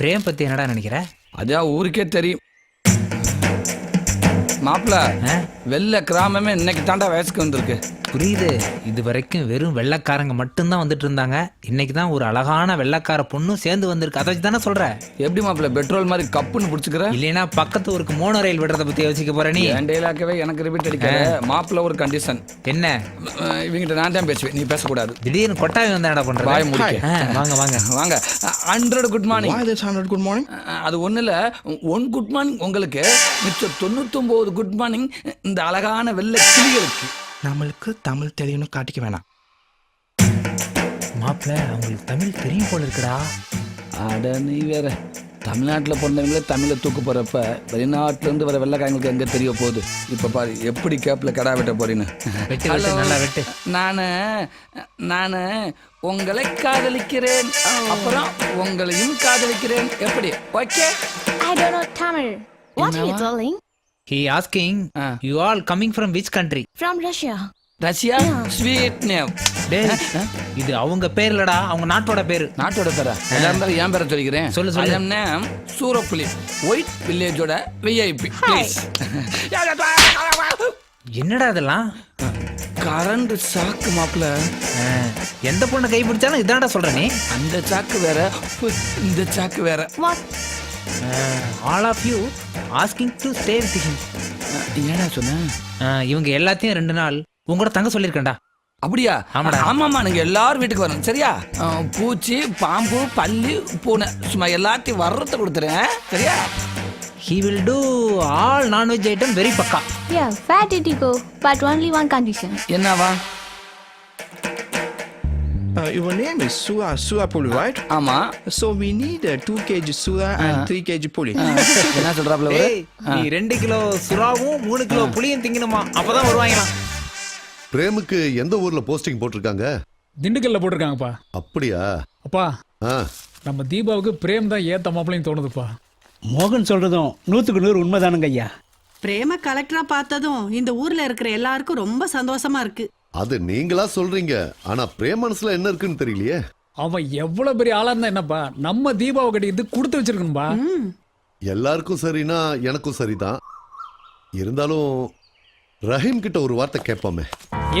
Frame பத்தி என்னடா நினைக்கிற? அதான் ஊருக்கே தெரியும். மாப்பிள ஆ? வெள்ளை கிராமமே இன்னைக்கு தாண்டா வயசுக்கு வந்திருக்கு. புரியுது. இது வரைக்கும் வெறும் வெள்ளைக்காரங்க மட்டும்தான் வந்துட்டு இருந்தாங்க இன்னைக்கு தான் ஒரு அழகான வெள்ளைக்கார பொண்ணும் சேர்ந்து வந்திருக்கு. அதை வச்சு தானே சொல்ற? எப்படி மாப்பிள பெட்ரோல் மாதிரி கப்புன்னு பிடிச்சிக்கிற? இல்லைன்னா பக்கத்து ஊருக்கு மோனோ ரயில் விடுறத பத்தி யோசிக்க போற நீ? என் டெய்லாக்கவே எனக்கு ரிப்பீட் அடிக்காத. மாப்பிள ஒரு கண்டிஷன் என்ன? இவங்கிட்ட நான் தான் பேசுவேன். நீ பேசக்கூடாது. திடீர்னு கொட்டாவி வந்தா என்ன பண்ற வாய முடிக்க. வாங்க வாங்க. வாங்க. Hundred good morning 100 good morning? அது ஒன்றும் இல்லை. ஒன் குட் மார்னிங் உங்களுக்கு. மிச்சம் தொண்ணூத்தொம்பது குட் மார்னிங் இந்த அழகான வெள்ளை கிளிகளுக்கு. நம்மளுக்கு தமிழ் தெரியும்னு காட்டிக்க வேணாம். மாப்பிள்ள அவங்களுக்கு தமிழ் தெரியும் போல இருக்குடா. அட நீ வேற. தமிழ்நாட்டில் பிறந்தவங்களே தமிழை தூக்கு போகிறப்ப வெளிநாட்டிலேருந்து வர வெள்ளைக்காரங்களுக்கு எங்கே தெரிய போகுது? இப்போ பாரு எப்படி கேப்பில் கடா வெட்ட போறீன்னு. வெட்டு வெட்டு நல்லா வெட்டு. நான் நான் உங்களை காதலிக்கிறேன். அப்புறம் உங்களையும் காதலிக்கிறேன். எப்படி? Okay I don't know Tamil. What are you telling? He asking. You all coming from which country From Russia. Russia? Sweet name டேய் இது அவங்க பேர் இல்லடா அவங்க நாட்டோட பேரு. நாட்டோட பேரா? எல்லாம் இருந்தாலும் என் பேரை சொல்லிக்கிறேன். சொல்லு, சொல்லு. ஐ நேம் சூரப்புலி ஒயிட் வில்லேஜோட விஐபி ப்ளீஸ் என்னடா இதெல்லாம்? கரண்ட் சாக்கு மாப்பிள எந்த பொண்ணை கை பிடிச்சாலும் இதான்டா சொல்ற நீ. அந்த சாக்கு வேற இந்த சாக்கு வேற? All of you asking to stay with him என்னடா சொன்ன? இவங்க எல்லாத்தையும் ரெண்டு நாள் உங்களோட தங்க சொல்லியிருக்கேன்டா. அப்படியா? ஆமாடா. ஆமாமா நீங்க எல்லாரும் வீட்டுக்கு வரணும் சரியா? அஹ், பூச்சி பாம்பு பல்லி பூனை. சும்மா எல்லாத்தையும் வர்றத கொடுத்துறேன். சரியா? He will do all nonveg item very pakka Yeah, where did you go? But only one condition. என்னவா? Uh, your name is Sura Sura Puli, right? ஆமா. So we need uh, 2 kg Sura and 3 kg Puli. அஹ், என்ன சொல்றாப்ல நீ ரெண்டு kilo சுறாவும் மூணு kilo புளியும் திங்கணுமா? அப்பதான் வருவாங்களாம் பிரேமுக்கு எந்த ஊர்ல போஸ்டிங் போட்டிருக்காங்க? திண்டுக்கல்ல போட்டிருக்காங்கப்பா. அப்படியா? அப்பா நம்ம தீபாவுக்கு பிரேம் தான் ஏத்த மாப்பிளையும் தோணுதுப்பா. மோகன் சொல்றதும் நூத்துக்கு நூறு உண்மைதானுங்க ஐயா பிரேம கலெக்டரா பார்த்ததும் இந்த ஊர்ல இருக்கிற எல்லாருக்கும் ரொம்ப சந்தோஷமா இருக்கு. அது நீங்களா சொல்றீங்க. ஆனா பிரேம் மனசுல என்ன இருக்குன்னு தெரியலையே. அவன் எவ்வளவு பெரிய ஆளா இருந்தா என்னப்பா? நம்ம தீபாவை கட்டிக்கிட்டு கொடுத்து வச்சிருக்கணும்பா. எல்லாருக்கும் சரினா எனக்கும் சரிதான். இருந்தாலும் ரஹீம் கிட்ட ஒரு வார்த்தை கேட்போமே.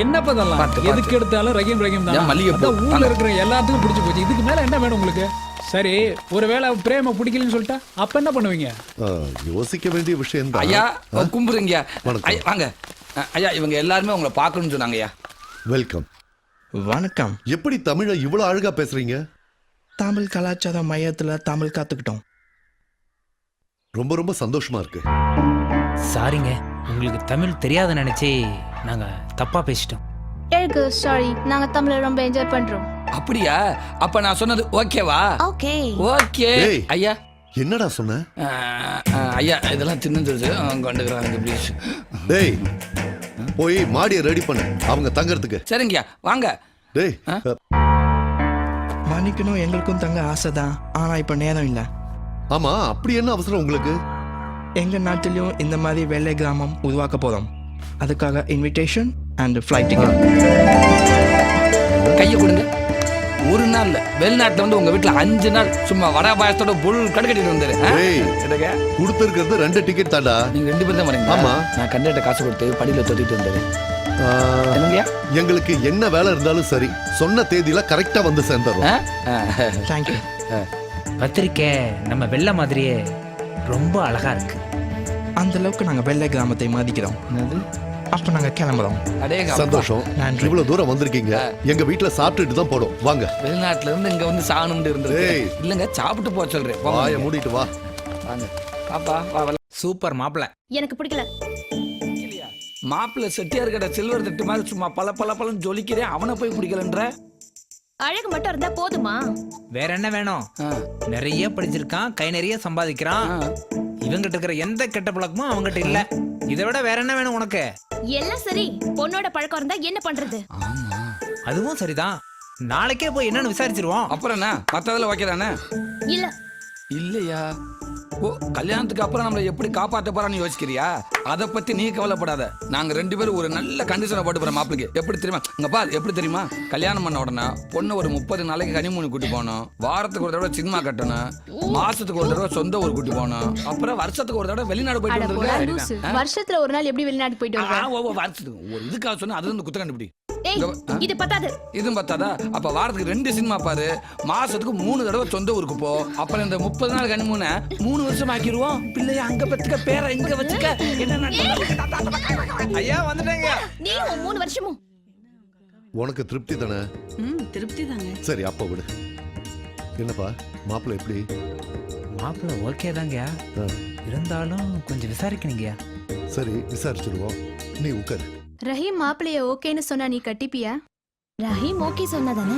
என்னப்பா இதெல்லாம். எதுக்கு எடுத்தாலும் ரஹீம் ரஹீம் தான்? அதான் ஊர்ல இருக்கிற எல்லாத்துக்கும் பிடிச்சு போச்சு. இதுக்கு மேல என்ன வேணும் உங்களுக்கு? சரி ஒருவேளை பிரேம பிடிக்கலன்னு சொல்லிட்டா அப்ப என்ன பண்ணுவீங்க? யோசிக்க வேண்டிய விஷயம் ஐயா தான். ஐயா வாங்க. அஹ், ஐயா இவங்க எல்லாருமே உங்களை பார்க்கணும்னு சொன்னாங்க ஐயா வெல்கம். வணக்கம். எப்படி தமிழை இவ்வளவு அழகா பேசுறீங்க? தமிழ் கலாச்சார மையத்துல தமிழ் கத்துக்கிட்டோம். ரொம்ப ரொம்ப சந்தோஷமா இருக்கு. சாரிங்க உங்களுக்கு தமிழ் தெரியாத நினைச்சே நாங்க தப்பா பேசிட்டோம். Ergo, sorry. நாங்க தமிழ ரொம்ப என்ஜாய் பண்றோம். அப்படியா? அப்ப நான் சொன்னது ஓகேவா. ஓகே ஏய். ஐயா. என்னடா சொன்ன? ஐயா இதெல்லாம் தின்னு கொண்டுக்கிறாங்க ப்ளீஸ் டேய் போய் மாடியை ரெடி பண்ணு. அவங்க தங்கறதுக்கு. சரிங்கய்யா வாங்க. டேய் ஆ? மன்னிக்கணும் எங்களுக்கும் தங்க ஆசை தான் ஆனா இப்ப நேரம் இல்ல. ஆமா அப்படி என்ன அவசரம் உங்களுக்கு? எங்க நாட்டிலும் இந்த மாதிரி வெள்ளை கிராமம் உருவாக்க போறோம். அதுக்காக இன்விடேஷன் அண்ட் ஃப்ளைட் டிக்கெட் கையை கொடுங்க. ஒரு நாள் வெளிநாட்டுல வந்து உங்க வீட்டுல அஞ்சு நாள் சும்மா வடை பாயசத்தோட புல் கடுக்கட்டிட்டு வந்துரு? கொடுத்திருக்கிறது ரெண்டு டிக்கெட் தாண்டா நீங்க ரெண்டு பேரும் தான் வரீங்க ஆமா. நான் கண்டக்டர் காசு கொடுத்து படியில தொட்டிட்டு வந்துரு எங்களுக்கு என்ன வேலை இருந்தாலும் சரி சொன்ன தேதியில கரெக்டா வந்து? ஆ. தேங்க்யூ பத்திரிக்கை நம்ம வெள்ளை மாதிரியே ரொம்ப அழகா இருக்கு. அந்த அளவுக்கு நாங்க வெள்ளை கிராமத்தை மதிக்கிறோம் அப்ப நாங்க கிளம்புறோம். அடேங்க அப்பா. சந்தோஷம். நன்றி. இவ்வளவு தூரம் வந்திருக்கீங்க. எங்க வீட்டுல சாப்பிட்டுட்டு தான் போடும் வாங்க. வெளிநாட்டுல இருந்து இங்க வந்து சாகணும்னு இருந்தது. இல்லங்க சாப்பிட்டு போக சொல்றேன். வாய மூடிட்டு வா. வாங்க. பாப்பா வா சூப்பர் மாப்பிள்ள எனக்கு பிடிக்கல. மாப்பிள்ளை செட்டியார் கடை சில்வர் தட்டு மாதிரி சும்மா பல பல பழம் ஜொலிக்கிறேன் அவனை போய் பிடிக்கலன்ற? அழகு மட்டும் இருந்தா போதுமா? வேற என்ன வேணும். நிறைய படிச்சிருக்கான் கை நிறைய சம்பாதிக்கிறான். இவங்கிட்ட இருக்கிற எந்த கெட்ட பழக்கமும் அவங்ககிட்ட இல்ல. இதை விட வேற என்ன வேணும் உனக்கு? எல்லாம் சரி. பொண்ணோட பழக்கம் இருந்தா என்ன பண்றது? அதுவும் சரிதான். நாளைக்கே போய் என்னன்னு விசாரிச்சிருவோம். அப்புறம் என்ன? மத்ததுல ஓகே தானே? இல்ல. இல்லையா? ஓ கல்யாணத்துக்கு அப்புறம் நம்மளை எப்படி காப்பாற்ற போறான்னு யோசிக்கிறியா? அதை பத்தி நீ கவலைப்படாத. நாங்க ரெண்டு பேரும் ஒரு நல்ல கண்டிஷனை போட்டு போறோம் மாப்பிளைக்கு எப்படி தெரியுமா? இங்க பார் எப்படி தெரியுமா? கல்யாணம் பண்ண உடனே பொண்ணு ஒரு முப்பது நாளைக்கு கனிமூணு கூட்டி போகணும். வாரத்துக்கு ஒரு தடவை சினிமா கட்டணும். மாசத்துக்கு ஒரு தடவை சொந்த ஊர் கூட்டி போகணும். அப்புறம் வருஷத்துக்கு ஒரு தடவை வெளிநாடு போயிட்டு வருஷத்துல ஒரு நாள் எப்படி வெளிநாட்டுக்கு போயிட்டு வருஷத்துக்கு. ஒரு இதுக்காக சொன்னா அது வந்து குத்த கண்டுபிடி. வா. இது பத்தாது. இதுவும் பார்த்தாதா அப்ப வாரத்துக்கு ரெண்டு சினிமா பாரு. மாசத்துக்கு மூணு தடவை சொந்த ஊருக்கு போ. அப்புறம் இந்த முப்பது நாள் கனிமூண மூணு வருஷம் ஆக்கிடுவோம் பிள்ளைய அங்க பத்துக்க பேரை இங்க வச்சுக்க. என்ன ஐயா வந்துட்டேங்க. நீ மூணு வருஷமும். உனக்கு திருப்தி தானே? ம் திருப்தி தாங்க. சரி அப்ப விடு. என்னப்பா மாப்பிள்ளை எப்படி? மாப்பிள்ள ஓகே தாங்க. இருந்தாலும் கொஞ்சம் விசாரிக்கணுங்கய்யா. சரி விசாரிச்சிருவோம் நீ உட்காரு. ரஹீம் மாப்பிளைய ஓகேன்னு சொன்னா நீ கட்டிப்பியா? ரஹீம் ஓகே சொன்னதானே?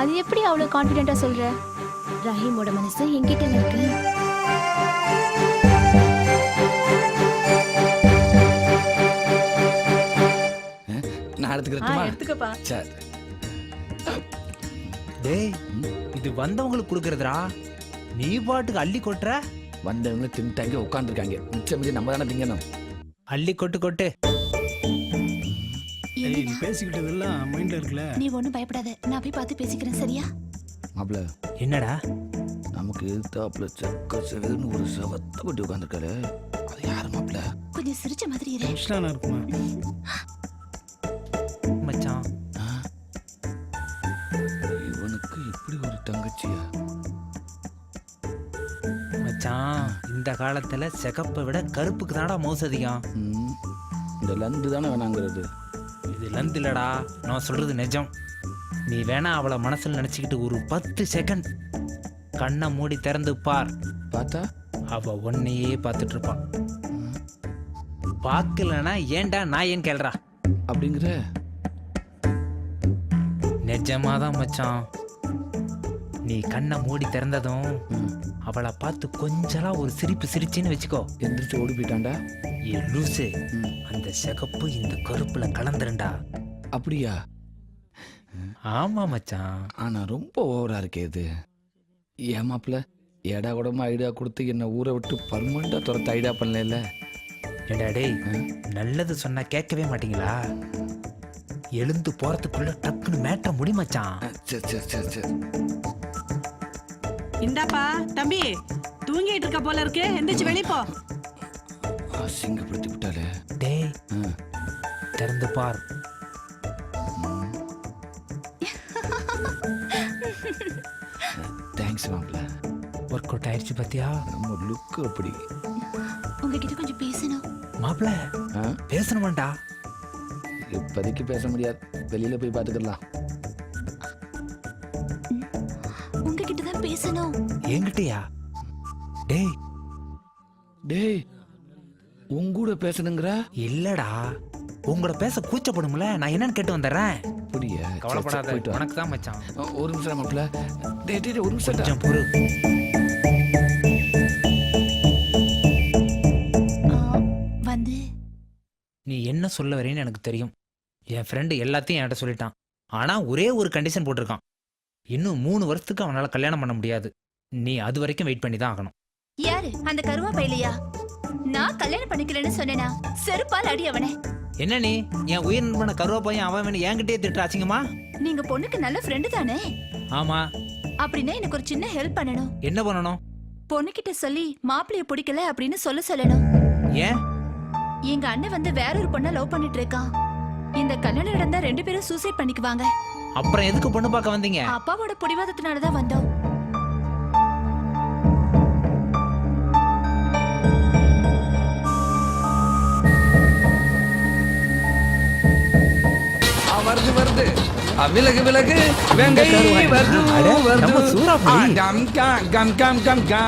அது எப்படி அவ்வளவு கான்பிடென்ட்டா சொல்ற? ரஹீமோட மனசு என்கிட்ட இருக்கு. நான் எடுத்துக்கிறேன் எடுத்துக்கப்பா. சரி டேய் இது வந்தவங்களுக்கு கொடுக்கறதுடா. நீ பாட்டுக்கு அள்ளி கொட்டுற? வந்தவங்க தின்ட்டாங்க உட்காந்துருக்காங்க மிச்சம் மீதி நம்ம தானே திங்கணும். அள்ளி கொட்டு கொட்டு. நீ பேசிக்கிட்டதெல்லாம் மைண்ட்ல இருக்குல்ல? நீ ஒண்ணும் பயப்படாத. நான் போய் பார்த்து பேசிக்கிறேன் சரியா? மாப்பிள்ள. என்னடா? நமக்கு எதிர்த்தாப்புல செக்க செவதுன்னு ஒரு செவத்த கொட்டி உட்காந்துருக்காரு அது யாரு மாப்பிள்ள? கொஞ்சம் சிரிச்ச மாதிரி இரு. டென்ஷனா இருக்குமா? மச்சான். இவனுக்கு இப்படி ஒரு தங்கச்சியா? மச்சான் இந்த காலத்துல சிகப்பை விட கருப்புக்கு தான்டா மவுஸ் அதிகம். ம், இந்த லந்து தானே வேணாங்கிறது. இது லந்து இல்லடா நான் சொல்றது நிஜம். நீ வேணா அவளை மனசுல நினைச்சுக்கிட்டு ஒரு பத்து செகண்ட் கண்ணை மூடி திறந்து பார். பார்த்தா? அவ உன்னையே பார்த்துட்டு இருப்பான் பார்க்கலனா ஏன்டா நான் ஏன் கேள்றா? அப்படிங்கிற? நிஜமாதான் மச்சான். நீ கண்ணை மூடி திறந்ததும் அவளை பார்த்து கொஞ்சலா ஒரு சிரிப்பு சிரிச்சின்னு வச்சுக்கோ. எந்திரிச்சு ஓடி போயிட்டான்டா. ஏ லூசு அந்த சிகப்பு இந்த கருப்புல கலந்துருண்டா. அப்படியா? ஆமா மச்சான். ஆனா ரொம்ப ஓவரா இருக்கே இது. ஏன் மாப்பிள்ள ஏடா கூடமா ஐடியா கொடுத்து என்ன ஊரை விட்டு பர்மனண்டா துரத்த ஐடியா பண்ணல ஏண்டா டேய் நல்லது சொன்னா கேட்கவே மாட்டீங்களா? எழுந்து போறதுக்குள்ள டக்குன்னு மேட்ட முடி மச்சான். சரி சரி சரி சரி இந்தாப்பா தம்பி தூங்கிட்டு இருக்க போல இருக்கு. எந்திரிச்சு வெளிய போ. அசிங்கப்படுத்தி விட்டாலே டேய். திறந்து பார். தேங்க்ஸ் மாப்பிள்ள. ஒர்க் அவுட் ஆயிடுச்சு பாத்தியா? நம்ம லுக்கு அப்படி. உங்ககிட்ட கொஞ்சம் பேசணும். மாப்பிள ஆ? பேசணுமாண்டா? இப்போதைக்கு பேச முடியாது. வெளியில போய் பார்த்துக்கலாம். உங்ககிட்ட தான் பேசணும். என்கிட்டயா? டேய். டேய் உங்கூட பேசணுங்கிற? இல்லடா. உங்களோட பேச கூச்சப்படும்ல நான் என்னன்னு கேட்டு வந்துடுறேன். சரி, கவலைப்படாத போயிட்டு. உனக்கு தான் மச்சான். ஒரு நிமிஷம் மாப்பிள்ள. டேய் டேய் டேய், ஒரு நிமிஷம் கொஞ்சம் பொறு. வந்து. நீ என்ன சொல்ல வரேன்னு எனக்கு தெரியும். என் ஃப்ரெண்டு எல்லாத்தையும் என்கிட்ட சொல்லிட்டான். ஆனா ஒரே ஒரு கண்டிஷன் போட்டிருக்கான். இன்னும் மூணு வருஷத்துக்கு அவனால கல்யாணம் பண்ண முடியாது. நீ அது வரைக்கும் வெயிட் பண்ணி தான் ஆகணும். யாரு? அந்த கருவா பையிலையா நான் கல்யாணம் பண்ணிக்கலன்னு சொன்னேனா? செருப்பால் அடி அவனே. என்ன நீ? என் உயிர் நண்பன கருவா பையன் அவன் வேணும். என்கிட்டயே திட்டுற அசிங்கமா? நீங்க பொண்ணுக்கு நல்ல ஃப்ரெண்டு தானே? ஆமா. அப்படின்னா எனக்கு ஒரு சின்ன ஹெல்ப் பண்ணணும். என்ன பண்ணணும்? பொண்ணுகிட்ட சொல்லி மாப்பிளைய பிடிக்கல அப்படின்னு சொல்ல சொல்லணும். ஏன்? எங்க அண்ணன் வந்து வேற ஒரு பொண்ண லவ் பண்ணிட்டு இருக்கான். இந்த கல்யாணம் நடந்தா ரெண்டு பேரும் சூசைட் பண்ணிக்குவாங்க. அப்புறம் எதுக்கு பொண்ணு பார்க்க வந்தீங்க? அப்பாவோட பிடிவாதத்தினால தான் வந்தோம். ஆ, வருது வருது. ஆ, விலகு விலகு. வெங்கை வருது வருது நம்ம சூறாப்பொழி. ஆ, டம் கா, கம் கம் கம் கா.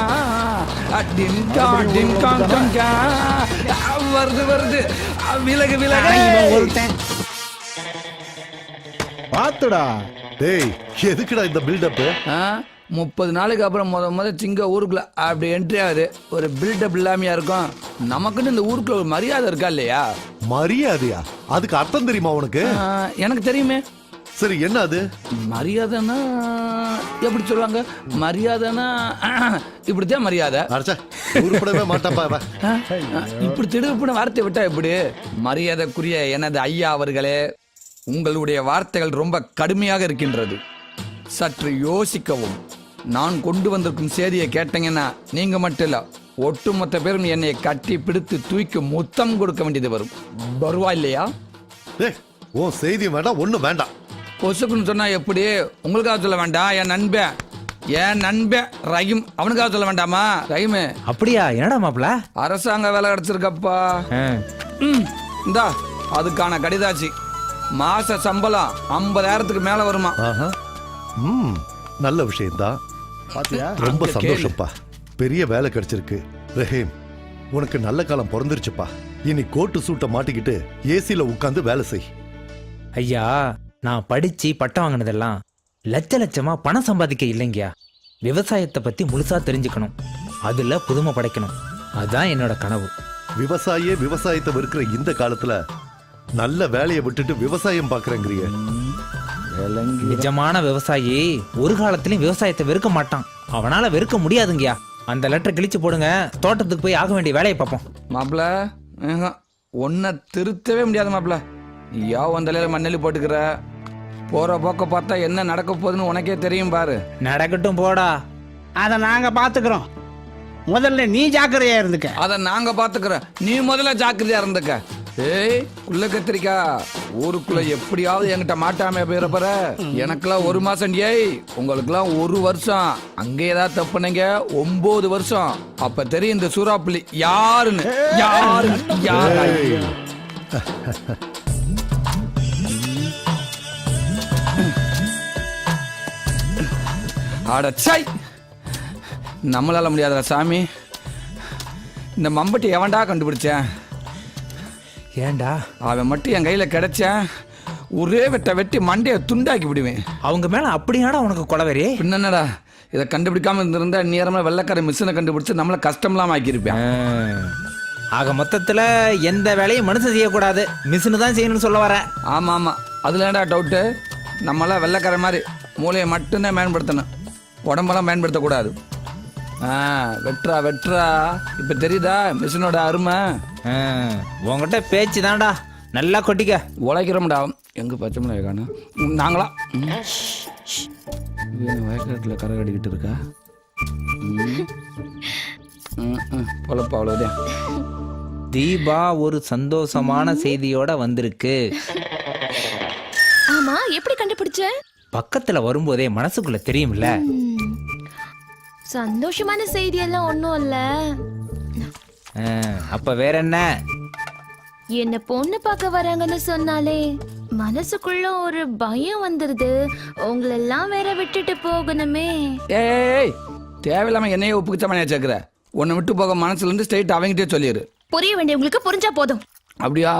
ஆ, டிம் கா, டிம் காம் கம் கா. ஆ, வருது வருது. ஆ, விலகு விலகு. பாத்துடா. டேய் எதுக்குடா இந்த பில்டப் முப்பது நாளைக்கு அப்புறம் முத முத சிங்க ஊருக்குள்ள அப்படி என்ட்ரி ஆகுது. ஒரு பில்டப் இல்லாமையா இருக்கும். நமக்குன்னு இந்த ஊருக்குள்ள ஒரு மரியாதை இருக்கா இல்லையா? மரியாதையா? அதுக்கு அர்த்தம் தெரியுமா உனக்கு? எனக்கு தெரியுமே. சரி என்ன அது? மரியாதைன்னா எப்படி சொல்லுவாங்க? மரியாதைன்னா இப்படித்தான் மரியாதை. உருப்படவே மாட்டாப்பா இப்படி திடுப்புன வார்த்தை விட்டா எப்படி? மரியாதைக்குரிய எனது ஐயா அவர்களே உங்களுடைய வார்த்தைகள் ரொம்ப கடுமையாக இருக்கின்றது. சற்று யோசிக்கவும். நான் கொண்டு வந்திருக்கும் செய்தியை கேட்டீங்கன்னா நீங்க மட்டும் இல்ல ஒட்டுமொத்த பேரும் என்னை கட்டி பிடித்து தூக்கி முத்தம் கொடுக்க வேண்டியது வரும். வருவா இல்லையா? உன் செய்தி வேண்டாம் ஒண்ணும் வேண்டாம். பொசுக்குன்னு சொன்னா எப்படி? உங்களுக்காக சொல்ல வேண்டாம் என் நண்பன் என் நண்பன் ரஹீம். அவனுக்காக சொல்ல வேண்டாமா? ரஹீம். அப்படியா? என்னடா மாப்பிள அரசாங்க வேலை கிடைச்சிருக்கப்பா. இந்தா அதுக்கான கடிதாச்சு மாச சம்பளம் ஐம்பதாயிரத்துக்கு மேல வருமா? ஆஹா. ம் நல்ல விஷயம்தான். பாத்தியா? ரொம்ப அங்க சந்தோஷப்பா பெரிய வேலை கிடைச்சிருக்கு. ரஹீம் உனக்கு நல்ல காலம் பிறந்துருச்சுப்பா. இனி கோட்டு சூட்டை மாட்டிக்கிட்டு ஏசில உட்காந்து வேலை செய். ஐயா நான் படிச்சு பட்டம் வாங்கினதெல்லாம் லட்ச லட்சமா பணம் சம்பாதிக்க இல்லைங்கயா விவசாயத்தை பத்தி முழுசா தெரிஞ்சுக்கணும். அதுல புதுமை படைக்கணும். அதான் என்னோட கனவு. விவசாயியே விவசாயத்தை வெறுக்கிற இந்த காலத்துல நல்ல வேலையை விட்டுட்டு விவசாயம் பாக்குறேங்கிறிய நிஜமான விவசாயி ஒரு காலத்திலயும் விவசாயத்தை வெறுக்க மாட்டான். அவனால வெறுக்க முடியாதுங்கயா அந்த லெட்டர் கிழிச்சு போடுங்க. தோட்டத்துக்கு போய் ஆக வேண்டிய வேலையை பார்ப்போம். மாப்பிள உன்னை திருத்தவே முடியாது மாப்பிள யா உன் தலையில மண்ணெல்லி போட்டுக்கிற? போற போக்க பார்த்தா என்ன நடக்க போகுதுன்னு உனக்கே தெரியும் பாரு. நடக்கட்டும் போடா. அதை நாங்க பாத்துக்கிறோம். முதல்ல நீ ஜாக்கிரதையா இருந்துக்க. அத நாங்க பாத்துக்கிறோம். நீ முதல்ல ஜாக்கிரதையா இருந்துக்க. ஏய் குள்ள கத்திரிக்கா. ஊருக்குள்ள எப்படியாவது என்கிட்ட மாட்டாம போயிடப்பற எனக்கெல்லாம் ஒரு மாசம் ஏய் உங்களுக்குலாம் ஒரு வருஷம். அங்க ஏதாவது தப்புனீங்க ஒன்பது வருஷம். அப்ப தெரியும் இந்த சூறாப்புலி யாருன்னு. யாருன்னு. யாரு? அடச்சை நம்மளால முடியாதுடா சாமி. இந்த மம்பட்டி எவன்டா கண்டுபிடிச்சேன்? ஏன்டா? அவன் மட்டும் என் கையில் கிடைச்சேன் ஒரே வெட்ட வெட்டி மண்டையை துண்டாக்கி விடுவேன். அவங்க மேல அப்படியாடா உனக்கு கொலவரி என்னடா? இதை கண்டுபிடிக்காம இருந்திருந்தா நேரமா வெள்ளக்கார மிஷினை கண்டுபிடிச்சு நம்மள கஷ்டம்லாம் ஆக்கியிருப்பேன் ஆக மொத்தத்துல எந்த வேலையும் மனுஷன் செய்யக்கூடாது. மிஷினு தான் செய்யணும்னு சொல்ல வர. ஆமா ஆமா. அதுல ஏன்டா டவுட்டு நம்மளாம் வெள்ளைக்கார மாதிரி மூளையை மட்டும்தான் பயன்படுத்தணும் உடம்பெல்லாம் பயன்படுத்தக்கூடாது ஆ வெட்டுறா வெட்டுறா. இப்போ தெரியுதா? மிஷினோட அருமை. உங்ககிட்ட பேச்சு தான்டா. நல்லா கொட்டிக்க. உழைக்கிறோம்டா. எங்க பச்சை மிளகாய் காணும் நாங்களா? வயக்காட்டில் கரை கட்டிக்கிட்டு இருக்கா? பொழப்பா அவ்வளோதான் தீபா ஒரு சந்தோஷமான செய்தியோட வந்திருக்கு. ஆமா எப்படி கண்டுபிடிச்ச? பக்கத்துல வரும்போதே மனசுக்குள்ள தெரியும்ல. சந்தோஷமான செய்தி எல்லாம் ஒண்ணும் இல்ல. அப்ப வேற என்ன என்ன பொண்ணு பார்க்க வராங்கன்னு சொன்னாலே மனசுக்குள்ள ஒரு பயம் வந்துருது. உங்களெல்லாம் வேற விட்டுட்டு போகணுமே. ஏய் தேவையில்லாம என்னையே ஒப்புக்கிச்ச மணியா சேர்க்குற? உன்னை விட்டு போக மனசுல இருந்து ஸ்ட்ரைட் அவங்ககிட்டே சொல்லிடு புரிய வேண்டியவங்களுக்கு புரிஞ்சா போதும். அப்படியா?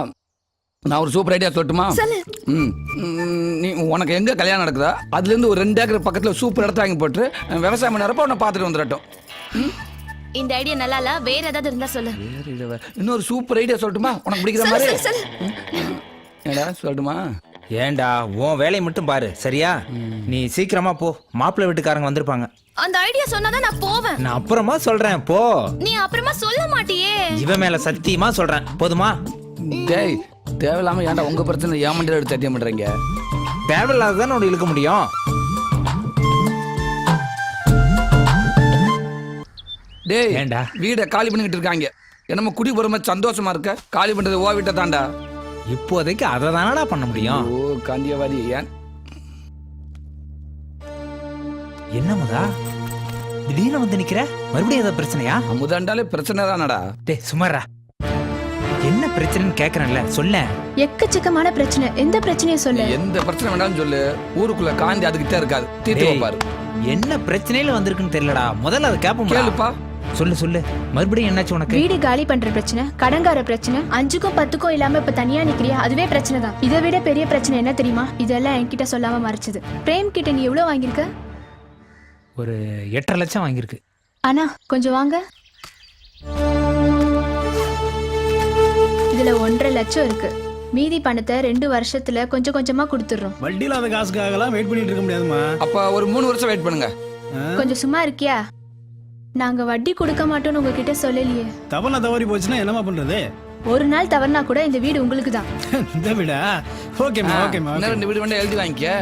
நான் ஒரு சூப்பர் ஐடியா சொல்லட்டுமா? சொல்லு. ம் ம், நீ உனக்கு எங்க கல்யாணம் நடக்குதா அதுல இருந்து ஒரு ரெண்டு ஏக்கர் பக்கத்துல சூப்பர் இடத்த வாங்கி போட்டு விவசாயம் பண்ணறப்ப உன்னை பார்த்துட்டு வந்துடட்டும் இந்த ஐடியா நல்லா இல்ல வேற ஏதாவது இருந்தா சொல்லு. வேற. இன்னொரு சூப்பர் ஐடியா சொல்லட்டுமா? உனக்கு பிடிக்கிற மாதிரி. ஏடா சொல்லட்டுமா? ஏன்டா உன் வேலையை மட்டும் பாரு சரியா? நீ சீக்கிரமா போ. மாப்பிள்ளை வீட்டுக்காரங்க வந்திருப்பாங்க. அந்த ஐடியா சொன்னாதான் நான் போவேன். நான் அப்புறமா சொல்றேன் போ. நீ அப்புறமா சொல்ல மாட்டியே. இவன் மேல சத்தியமா சொல்றேன் போதுமா? டேய் தேவையில்லாம ஏன்டா உங்க பிரச்சனை ஏன் மண்டியில எடுத்து சத்தியம் பண்றீங்க? தேவையில்லாததானே உனக்கு இழுக்க முடியும்? டேய் ஏன்டா? வீடை காலி பண்ணிக்கிட்டு இருக்காங்க. என்னமோ குடி போற சந்தோஷமா இருக்க? காலி பண்றது ஓ வீட்டை தாண்டா இப்போதைக்கு அதை தானடா பண்ண முடியும்? ஓ காந்தியவாதி ஏன்? என்ன திடீர்னு வந்து நிக்கிற? மறுபடியும் ஏதாவது பிரச்சனையா? அமுதாண்டாலே பிரச்சனை தானடா. டேய் சுமாரா என்ன பிரச்சனைன்னு கேக்குறேன்ல சொல்ல எக்கச்சக்கமான பிரச்சனை. எந்த பிரச்சனையும் சொல்லு. எந்த பிரச்சனை வேணாலும் சொல்லு. ஊருக்குள்ள காந்தி அதுக்கிட்டே இருக்காது தீர்த்து டேய், வைப்பாரு. என்ன பிரச்சனையில வந்திருக்குன்னு தெரியலடா. முதல்ல அதை கேப்போம் கேளுப்பா. சொல்லு சொல்லு. மறுபடியும் என்னாச்சு உனக்கு? வீடு காலி பண்ற பிரச்சனை கடங்கார பிரச்சனை அஞ்சுக்கும் பத்துக்கும் இல்லாம இப்ப தனியா நிக்கிறியா? அதுவே பிரச்சனை தான். இதை விட பெரிய பிரச்சனை என்ன தெரியுமா? இதெல்லாம் என்கிட்ட சொல்லாம மறைச்சது. பிரேம் கிட்ட நீ எவ்வளவு வாங்கியிருக்க? ஒரு எட்டரை லட்சம் வாங்கியிருக்கு. அண்ணா கொஞ்சம் வாங்க. இதுல ஒன்றரை லட்சம் இருக்கு. மீதி பணத்தை ரெண்டு வருஷத்துல கொஞ்சம் கொஞ்சமா கொடுத்துடுறோம். வட்டி இல்லாத காசுக்காகலாம் வெயிட் பண்ணிட்டு இருக்க முடியாதுமா அப்ப ஒரு மூணு வருஷம் வெயிட் பண்ணுங்க. கொஞ்சம் சும்மா இருக்கியா? நாங்க வட்டி கொடுக்க மாட்டோம்னு உங்ககிட்ட சொல்லலையே. தவறுனா தவறி போச்சுன்னா என்னமா பண்றது? ஒரு நாள் தவறுனா கூட இந்த வீடு உங்களுக்கு தான் இந்த விடா? ஓகேம்மா ஓகேம்மா இன்னும் ரெண்டு வீடு வேண்டாம் எழுதி வாங்கிக்க.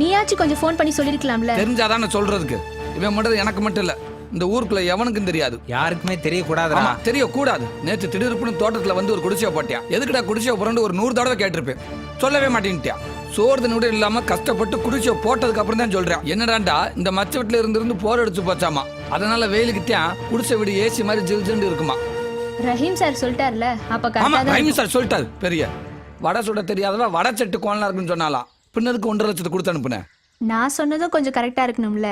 நீயாச்சும் கொஞ்சம் ஃபோன் பண்ணி சொல்லிருக்கலாம்ல. தெரிஞ்சாதான் நான் சொல்றதுக்கு. இவன் மட்டும் எனக்கு மட்டும் இல்ல இந்த ஊருக்குள்ள எவனுக்கும் தெரியாது. யாருக்குமே தெரியக்கூடாதுடா. ஆமா தெரியக்கூடாது. நேத்து திடீர்னு தோட்டத்துல வந்து ஒரு குடிசையை போட்டியா எதுக்குடா குடிசையை புரண்டு ஒரு நூறு தடவை கேட்டிருப்பேன். சொல்லவே மாட்டேன்ட்டியா சோறு தண்ணி இல்லாம கஷ்டப்பட்டு குடிசையை போட்டதுக்கு அப்புறம் தான் சொல்றேன். என்னடாண்டா இந்த மச்ச வீட்டுல இருந்து இருந்து போர் அடிச்சு போச்சாமா? அதனால வெயிலுக்கு தான் குடிசை வீடு ஏசி மாதிரி ஜில் ஜில்னு இருக்குமா. ரஹீம் சார் சொல்லிட்டார்ல அப்ப ஆமா கரெக்டா ரைமி சார் சொல்லிட்டாரு பெரிய. வடை சுட தெரியாதவ வடை செட்டு கோலனா இருக்குன்னு சொன்னாலாம் பின்னதுக்கு ஒன்றரை லட்சத்தை கொடுத்து அனுப்புனேன் நான் சொன்னதும் கொஞ்சம் கரெக்டா இருக்கணும்ல.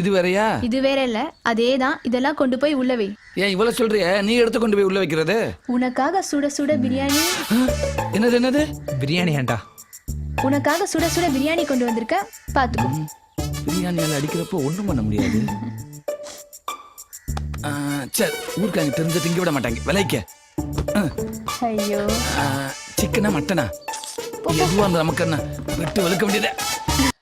இது வேறயா? இது வேற இல்ல அதே தான் இதெல்லாம் கொண்டு போய் உள்ள வை. ஏன் இவ்வளவு சொல்றிய? நீ எடுத்து கொண்டு போய் உள்ள வைக்கிறது? உனக்காக சுட சுட பிரியாணி. என்னது என்னது? பிரியாணி ஏன்டா உனக்காக சுட சுட பிரியாணி கொண்டு வந்திருக்க பாத்துக்கோ. பிரியாணியால அடிக்கிறப்போ ஒண்ணும் பண்ண முடியாது. சரி ஊருக்காங்க தெரிஞ்ச திங்க விட மாட்டாங்க. விலைக்க. ஐயோ. சிக்கனா மட்டனா? எதுவா இருந்தா நமக்கு என்ன? விட்டு வெளுக்க வேண்டியதே.